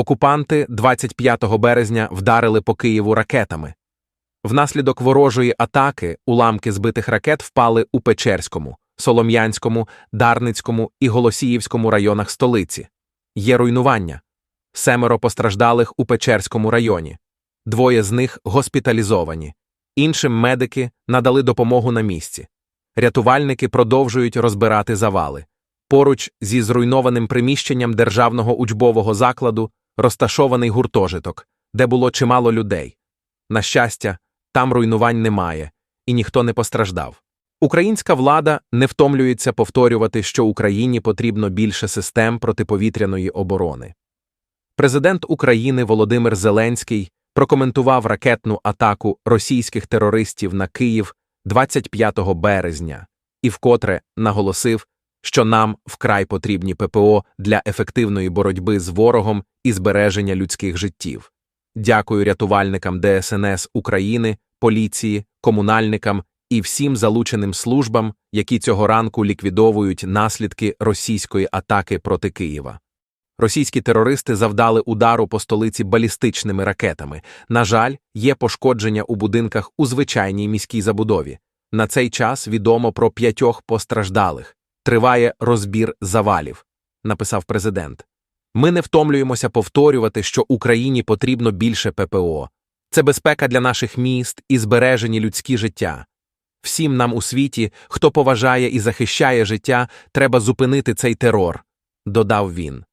Окупанти 25 березня вдарили по Києву ракетами. Внаслідок ворожої атаки уламки збитих ракет впали у Печерському, Солом'янському, Дарницькому і Голосіївському районах столиці. Є руйнування. Семеро постраждалих у Печерському районі. Двоє з них госпіталізовані. Іншим медики надали допомогу на місці. Рятувальники продовжують розбирати завали. Поруч зі зруйнованим приміщенням державного учбового закладу розташований гуртожиток, де було чимало людей. На щастя, там руйнувань немає, і ніхто не постраждав. Українська влада не втомлюється повторювати, що Україні потрібно більше систем протиповітряної оборони. Президент України Володимир Зеленський прокоментував ракетну атаку російських терористів на Київ 25 березня і вкотре наголосив, що нам вкрай потрібні ППО для ефективної боротьби з ворогом і збереження людських життів. Дякую рятувальникам ДСНС України, поліції, комунальникам і всім залученим службам, які цього ранку ліквідовують наслідки російської атаки проти Києва. Російські терористи завдали удару по столиці балістичними ракетами. На жаль, є пошкодження у будинках у звичайній міській забудові. На цей час відомо про п'ятьох постраждалих. Триває розбір завалів, написав президент. Ми не втомлюємося повторювати, що Україні потрібно більше ППО. Це безпека для наших міст і збережені людські життя. Всім нам у світі, хто поважає і захищає життя, треба зупинити цей терор, додав він.